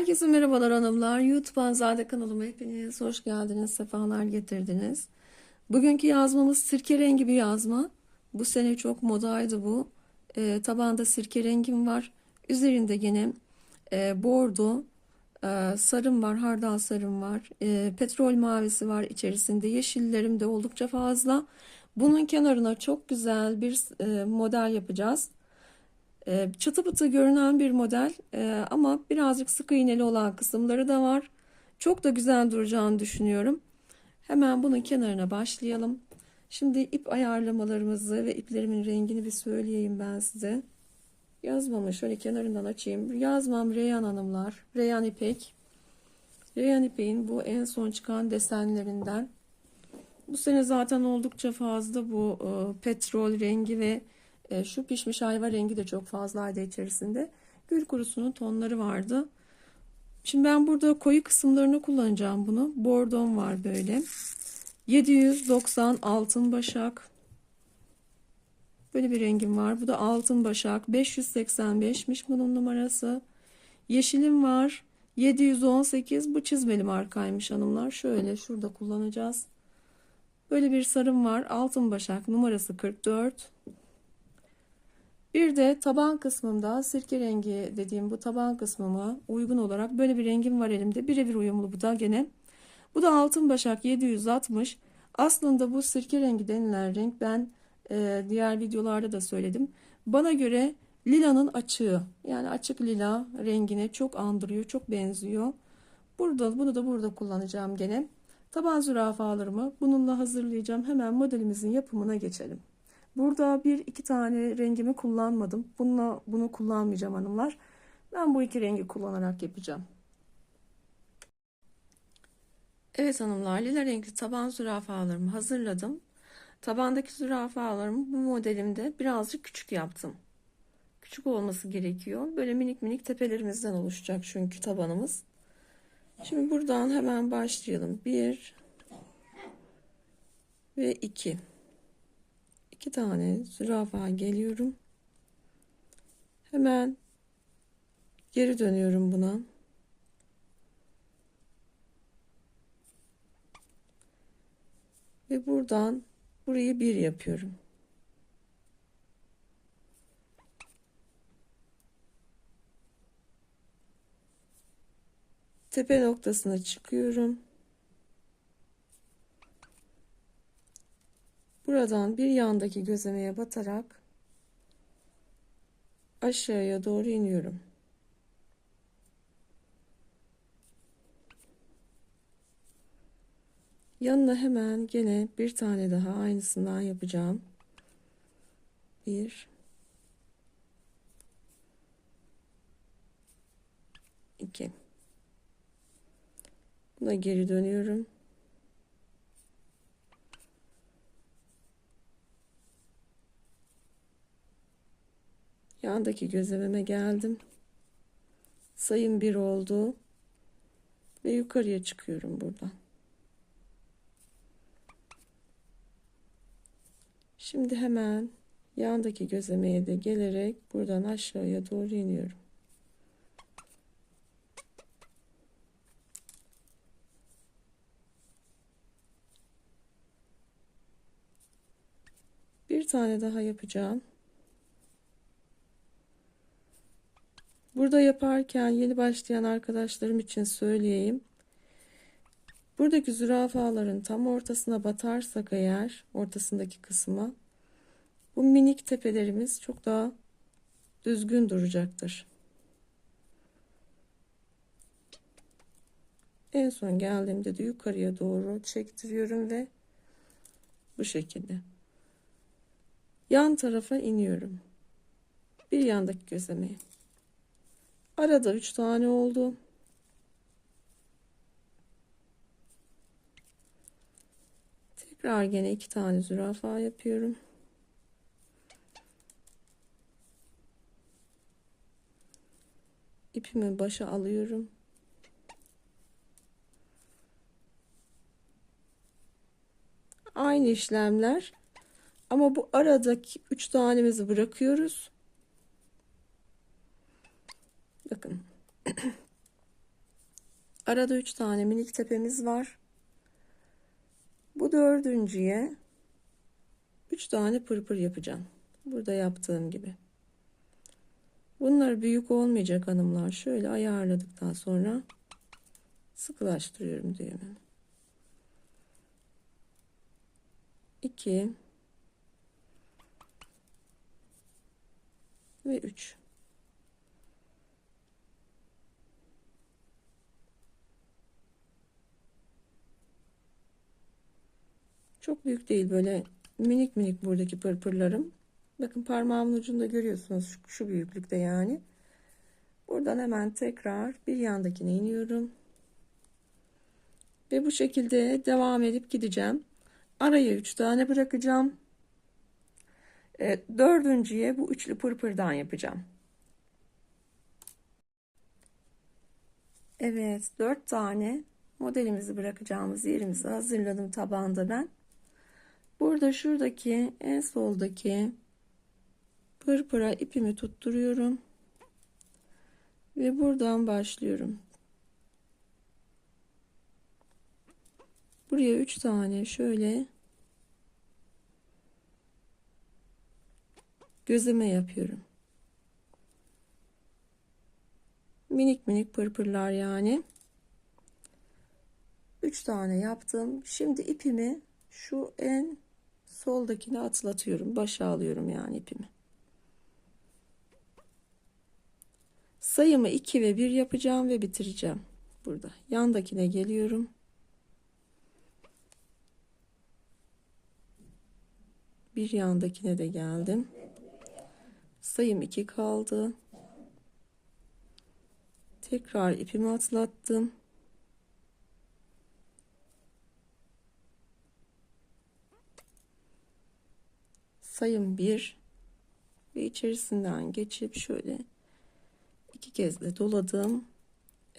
Herkese merhabalar hanımlar. YouTube Anzade kanalıma hepiniz hoş geldiniz, sefalar getirdiniz. Bugünkü yazmamız sirke rengi bir yazma. Bu sene çok modaydı bu. Ee, tabanda sirke rengim var. Üzerinde gene e, bordo, e, sarım var, hardal sarım var. E, petrol mavisi var içerisinde. Yeşillerim de oldukça fazla. Bunun kenarına çok güzel bir e, model yapacağız. E, çıtı pıtı görünen bir model e, ama birazcık sıkı iğneli olan kısımları da var. Çok da güzel duracağını düşünüyorum. Hemen bunun kenarına başlayalım. Şimdi ip ayarlamalarımızı ve iplerimin rengini bir söyleyeyim ben size. Yazmamı şöyle kenarından açayım. Yazmam Reyhan Hanımlar. Reyhan İpek. Reyhan İpek'in bu en son çıkan desenlerinden. Bu sene zaten oldukça fazla bu e, petrol rengi ve e, şu pişmiş ayva rengi de çok fazlaydı içerisinde. Gül kurusunun tonları vardı. Şimdi ben burada koyu kısımlarını kullanacağım bunu. Bordon var böyle. 790 altın başak. Böyle bir rengim var. Bu da altın başak. 585'miş bunun numarası. Yeşilim var. 718 bu çizmeli markaymış hanımlar. Şöyle şurada kullanacağız. Böyle bir sarım var. Altın başak numarası 44. Bir de taban kısmımda sirke rengi dediğim bu taban kısmıma uygun olarak böyle bir rengim var elimde. Birebir uyumlu bu da gene. Bu da altın başak 760. Aslında bu sirke rengi denilen renk ben e, diğer videolarda da söyledim. Bana göre lilanın açığı yani açık lila rengine çok andırıyor, çok benziyor. Burada bunu da burada kullanacağım gene. Taban zürafalarımı bununla hazırlayacağım. Hemen modelimizin yapımına geçelim. Burada bir iki tane rengimi kullanmadım. Bununla bunu kullanmayacağım hanımlar. Ben bu iki rengi kullanarak yapacağım. Evet hanımlar lila renkli taban zürafalarımı hazırladım. Tabandaki zürafalarımı bu modelimde birazcık küçük yaptım. Küçük olması gerekiyor. Böyle minik minik tepelerimizden oluşacak çünkü tabanımız. Şimdi buradan hemen başlayalım. Bir ve iki iki tane zürafa geliyorum. Hemen geri dönüyorum buna. Ve buradan burayı bir yapıyorum. Tepe noktasına çıkıyorum. Buradan bir yandaki gözlemeye batarak aşağıya doğru iniyorum. Yanına hemen gene bir tane daha aynısından yapacağım. Bir. iki. Buna geri dönüyorum. Yandaki gözlememe geldim. Sayım bir oldu. Ve yukarıya çıkıyorum buradan. Şimdi hemen yandaki gözlemeye de gelerek buradan aşağıya doğru iniyorum. Bir tane daha yapacağım. Burada yaparken yeni başlayan arkadaşlarım için söyleyeyim. Buradaki zürafaların tam ortasına batarsak eğer ortasındaki kısma bu minik tepelerimiz çok daha düzgün duracaktır. En son geldiğimde de yukarıya doğru çektiriyorum ve bu şekilde. Yan tarafa iniyorum. Bir yandaki gözlemeye. Arada 3 tane oldu. Tekrar gene 2 tane zürafa yapıyorum. İpimi başa alıyorum. Aynı işlemler ama bu aradaki 3 tanemizi bırakıyoruz. Bakın. Arada üç tane minik tepemiz var. Bu dördüncüye üç tane pırpır yapacağım. Burada yaptığım gibi. Bunlar büyük olmayacak hanımlar. Şöyle ayarladıktan sonra sıkılaştırıyorum düğümümü. 2 ve 3 Çok büyük değil böyle minik minik buradaki pırpırlarım. Bakın parmağımın ucunda görüyorsunuz şu, şu büyüklükte yani. Buradan hemen tekrar bir yandakine iniyorum. Ve bu şekilde devam edip gideceğim. Araya 3 tane bırakacağım. E, dördüncüye bu üçlü pırpırdan yapacağım. Evet 4 tane modelimizi bırakacağımız yerimizi hazırladım tabanda ben. Burada şuradaki en soldaki pırpıra ipimi tutturuyorum. Ve buradan başlıyorum. Buraya 3 tane şöyle gözleme yapıyorum. Minik minik pırpırlar yani. 3 tane yaptım. Şimdi ipimi şu en soldakine atlatıyorum. Başa alıyorum yani ipimi. Sayımı 2 ve 1 yapacağım ve bitireceğim. Burada yandakine geliyorum. Bir yandakine de geldim. Sayım 2 kaldı. Tekrar ipimi atlattım. Sayım 1 ve içerisinden geçip şöyle iki kez de doladım.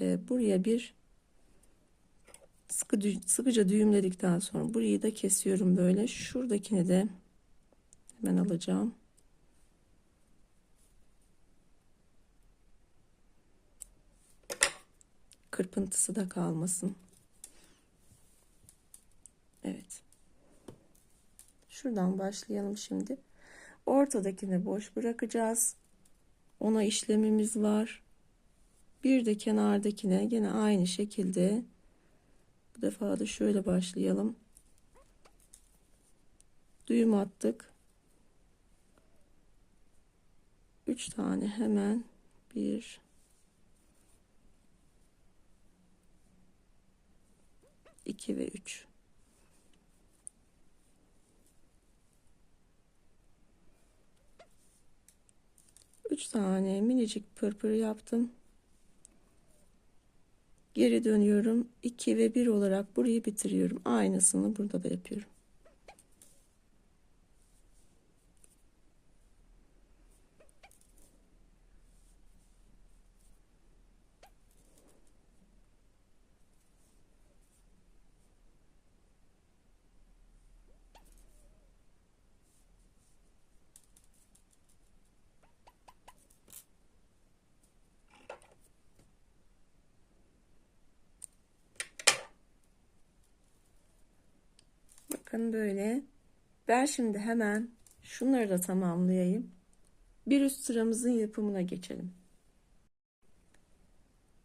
Ee, buraya bir sıkı sıkıca düğümledikten sonra burayı da kesiyorum böyle. Şuradakini de hemen alacağım. Kırpıntısı da kalmasın. Evet. Şuradan başlayalım şimdi. Ortadakini boş bırakacağız. Ona işlemimiz var. Bir de kenardakine yine aynı şekilde bu defa da şöyle başlayalım. Düğüm attık. 3 tane hemen 1 2 ve 3 3 tane minicik pırpır yaptım. Geri dönüyorum. 2 ve 1 olarak burayı bitiriyorum. Aynısını burada da yapıyorum. Bakın böyle. Ben şimdi hemen şunları da tamamlayayım. Bir üst sıramızın yapımına geçelim.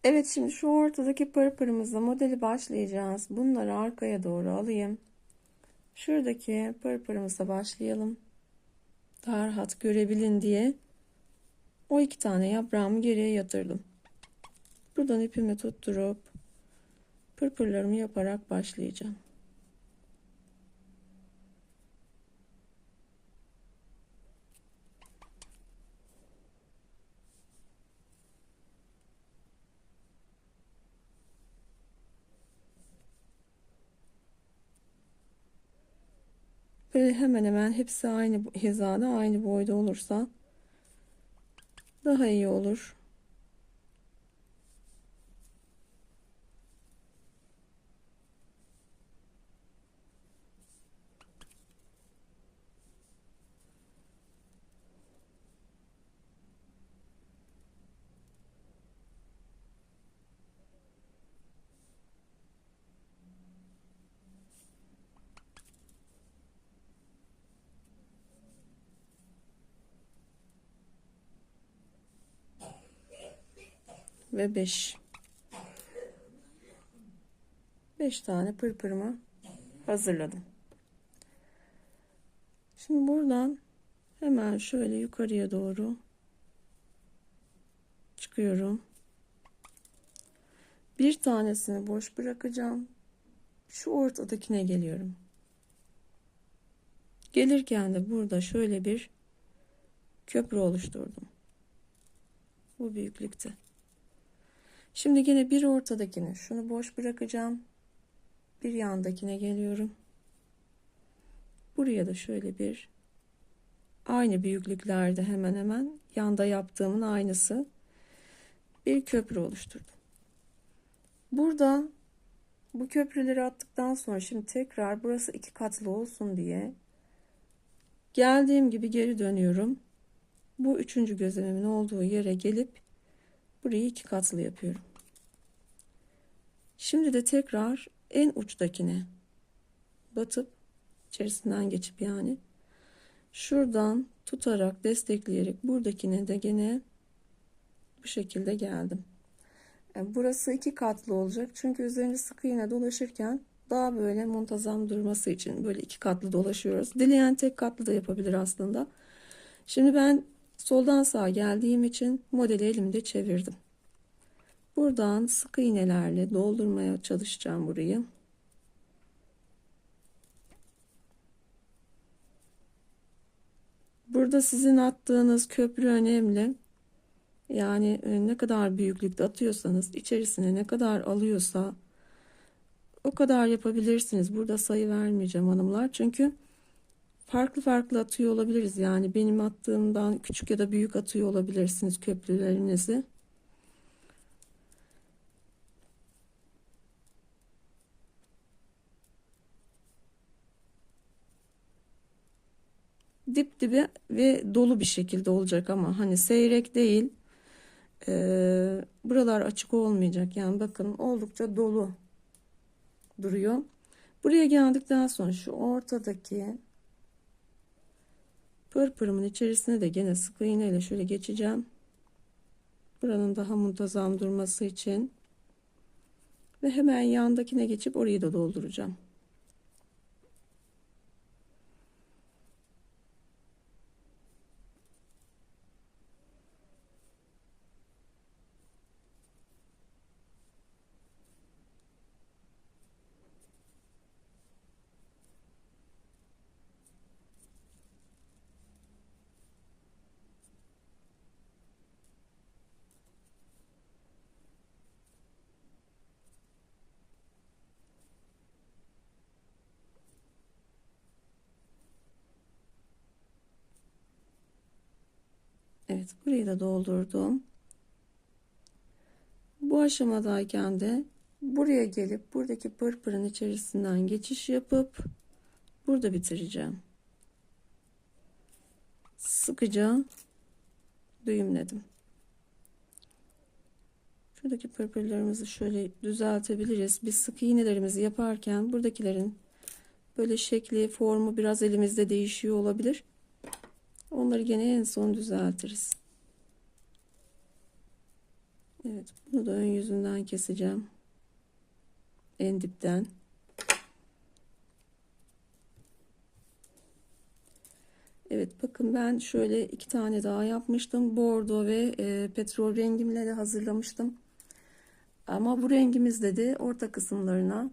Evet şimdi şu ortadaki pırpırımızla modeli başlayacağız. Bunları arkaya doğru alayım. Şuradaki pırpırımıza başlayalım. Daha rahat görebilin diye o iki tane yaprağımı geriye yatırdım. Buradan ipimi tutturup pırpırlarımı yaparak başlayacağım. Böyle hemen hemen hepsi aynı hizada, aynı boyda olursa daha iyi olur. Ve 5. 5 tane pırpırımı hazırladım. Şimdi buradan hemen şöyle yukarıya doğru çıkıyorum. Bir tanesini boş bırakacağım. Şu ortadakine geliyorum. Gelirken de burada şöyle bir köprü oluşturdum. Bu büyüklükte. Şimdi yine bir ortadakini şunu boş bırakacağım. Bir yandakine geliyorum. Buraya da şöyle bir aynı büyüklüklerde hemen hemen yanda yaptığımın aynısı bir köprü oluşturdum. Burada bu köprüleri attıktan sonra şimdi tekrar burası iki katlı olsun diye geldiğim gibi geri dönüyorum. Bu üçüncü gözlememin olduğu yere gelip burayı iki katlı yapıyorum. Şimdi de tekrar en uçtakine batıp içerisinden geçip yani şuradan tutarak destekleyerek buradakine de gene bu şekilde geldim. Yani burası iki katlı olacak çünkü üzerinde sık iğne dolaşırken daha böyle muntazam durması için böyle iki katlı dolaşıyoruz. Dileyen tek katlı da yapabilir aslında. Şimdi ben soldan sağa geldiğim için modeli elimde çevirdim. Buradan sık iğnelerle doldurmaya çalışacağım burayı. Burada sizin attığınız köprü önemli. Yani e, ne kadar büyüklükte atıyorsanız içerisine ne kadar alıyorsa o kadar yapabilirsiniz. Burada sayı vermeyeceğim hanımlar. Çünkü farklı farklı atıyor olabiliriz. Yani benim attığımdan küçük ya da büyük atıyor olabilirsiniz köprülerinizi. dip dibe ve dolu bir şekilde olacak ama hani seyrek değil. Ee, buralar açık olmayacak. Yani bakın oldukça dolu duruyor. Buraya geldikten sonra şu ortadaki pırpırımın içerisine de gene sık iğne ile şöyle geçeceğim. Buranın daha muntazam durması için. Ve hemen yandakine geçip orayı da dolduracağım. Evet burayı da doldurdum. Bu aşamadayken de buraya gelip buradaki pırpırın içerisinden geçiş yapıp burada bitireceğim. Sıkıca düğümledim. Şuradaki pırpırlarımızı şöyle düzeltebiliriz. Biz sık iğnelerimizi yaparken buradakilerin böyle şekli, formu biraz elimizde değişiyor olabilir. Onları gene en son düzeltiriz. Evet bunu da ön yüzünden keseceğim. En dipten. Evet bakın ben şöyle iki tane daha yapmıştım. Bordo ve e, petrol rengimle de hazırlamıştım. Ama bu rengimizde de orta kısımlarına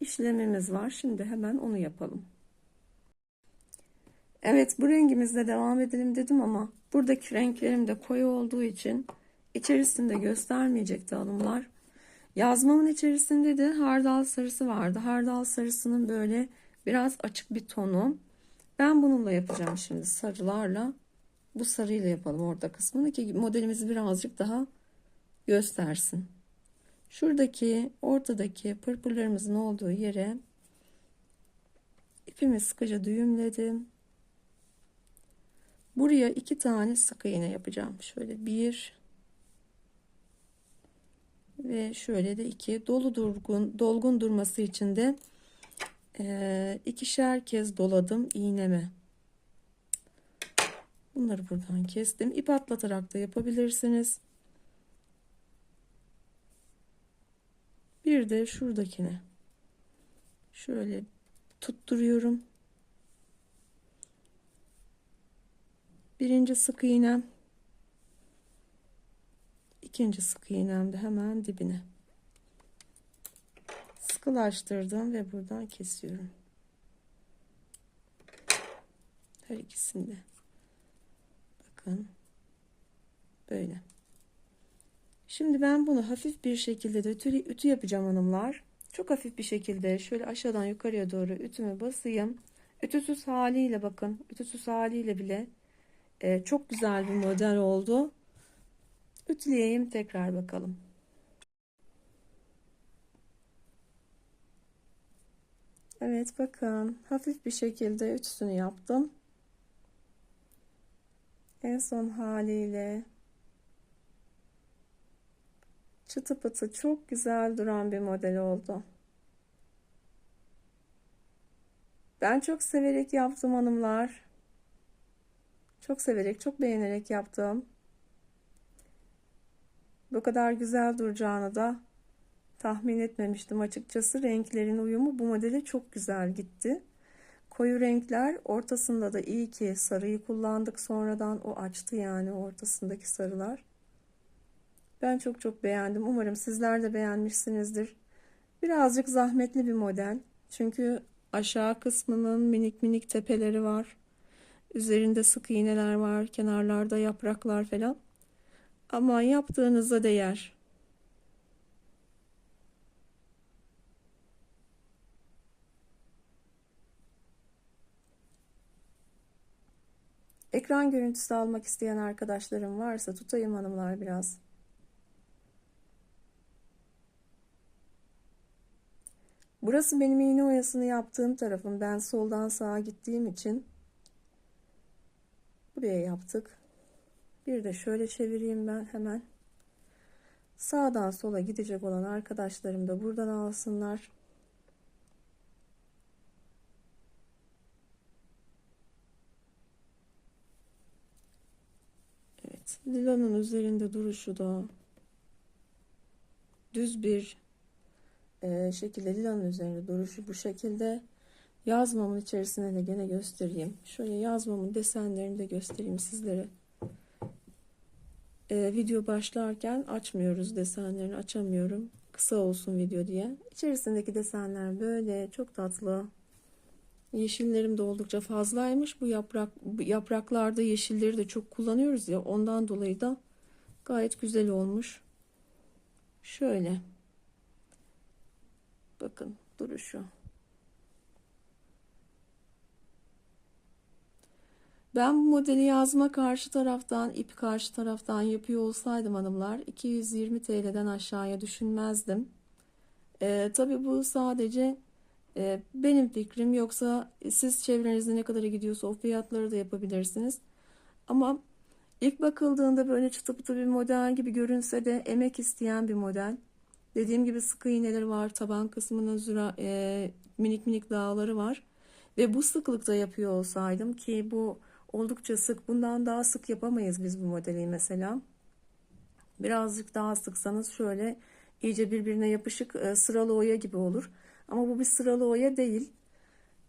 işlemimiz var. Şimdi hemen onu yapalım. Evet bu rengimizle devam edelim dedim ama buradaki renklerim de koyu olduğu için içerisinde göstermeyecekti hanımlar. Yazmamın içerisinde de hardal sarısı vardı. Hardal sarısının böyle biraz açık bir tonu. Ben bununla yapacağım şimdi sarılarla. Bu sarıyla yapalım orta kısmını ki modelimizi birazcık daha göstersin. Şuradaki ortadaki pırpırlarımızın olduğu yere ipimi sıkıca düğümledim. Buraya iki tane sık iğne yapacağım. Şöyle bir ve şöyle de iki dolu durgun dolgun durması için de e, ikişer kez doladım iğneme. Bunları buradan kestim. İp atlatarak da yapabilirsiniz. Bir de şuradakine şöyle tutturuyorum. Birinci sık iğnem. ikinci sık iğnem de hemen dibine. Sıkılaştırdım ve buradan kesiyorum. Her ikisinde. Bakın. Böyle. Şimdi ben bunu hafif bir şekilde de ütü, ütü yapacağım hanımlar. Çok hafif bir şekilde şöyle aşağıdan yukarıya doğru ütümü basayım. Ütüsüz haliyle bakın. Ütüsüz haliyle bile e, çok güzel bir model oldu. Ütüleyeyim tekrar bakalım. Evet bakın hafif bir şekilde ütüsünü yaptım. En son haliyle çıtı pıtı çok güzel duran bir model oldu. Ben çok severek yaptım hanımlar. Çok severek, çok beğenerek yaptım. Bu kadar güzel duracağını da tahmin etmemiştim açıkçası. Renklerin uyumu bu modele çok güzel gitti. Koyu renkler ortasında da iyi ki sarıyı kullandık. Sonradan o açtı yani ortasındaki sarılar. Ben çok çok beğendim. Umarım sizler de beğenmişsinizdir. Birazcık zahmetli bir model. Çünkü aşağı kısmının minik minik tepeleri var. Üzerinde sık iğneler var. Kenarlarda yapraklar falan. Ama yaptığınızda değer. Ekran görüntüsü almak isteyen arkadaşlarım varsa tutayım hanımlar biraz. Burası benim iğne oyasını yaptığım tarafım. Ben soldan sağa gittiğim için buraya yaptık. Bir de şöyle çevireyim ben hemen. Sağdan sola gidecek olan arkadaşlarım da buradan alsınlar. Evet, lilanın üzerinde duruşu da düz bir e, şekilde lilanın üzerinde duruşu bu şekilde. Yazmamın içerisine de gene göstereyim. Şöyle yazmamın desenlerini de göstereyim sizlere. E, video başlarken açmıyoruz desenlerini açamıyorum. Kısa olsun video diye. İçerisindeki desenler böyle çok tatlı. Yeşillerim de oldukça fazlaymış. Bu yaprak yapraklarda yeşilleri de çok kullanıyoruz ya. Ondan dolayı da gayet güzel olmuş. Şöyle. Bakın duruşu. Ben bu modeli yazma karşı taraftan, ip karşı taraftan yapıyor olsaydım hanımlar 220 TL'den aşağıya düşünmezdim. Ee, tabii bu sadece e, benim fikrim yoksa siz çevrenizde ne kadara gidiyorsa o fiyatları da yapabilirsiniz. Ama ilk bakıldığında böyle çıtı pıtı bir model gibi görünse de emek isteyen bir model. Dediğim gibi sık iğneleri var. Taban kısmının züra, e, minik minik dağları var. Ve bu sıklıkta yapıyor olsaydım ki bu oldukça sık. Bundan daha sık yapamayız biz bu modeli mesela. Birazcık daha sıksanız şöyle iyice birbirine yapışık e, sıralı oya gibi olur. Ama bu bir sıralı oya değil.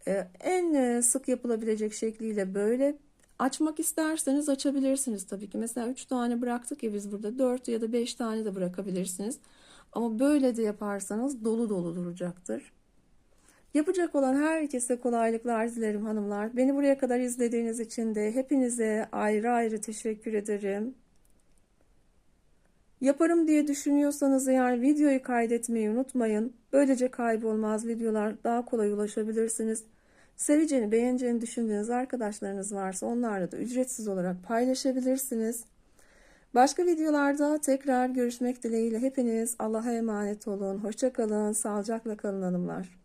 E, en e, sık yapılabilecek şekliyle böyle açmak isterseniz açabilirsiniz tabii ki. Mesela 3 tane bıraktık ya biz burada 4 ya da 5 tane de bırakabilirsiniz. Ama böyle de yaparsanız dolu dolu duracaktır. Yapacak olan herkese kolaylıklar dilerim hanımlar. Beni buraya kadar izlediğiniz için de hepinize ayrı ayrı teşekkür ederim. Yaparım diye düşünüyorsanız eğer videoyu kaydetmeyi unutmayın. Böylece kaybolmaz videolar daha kolay ulaşabilirsiniz. Seveceğini, beğeneceğini düşündüğünüz arkadaşlarınız varsa onlarla da ücretsiz olarak paylaşabilirsiniz. Başka videolarda tekrar görüşmek dileğiyle hepiniz Allah'a emanet olun. Hoşçakalın, sağlıcakla kalın hanımlar.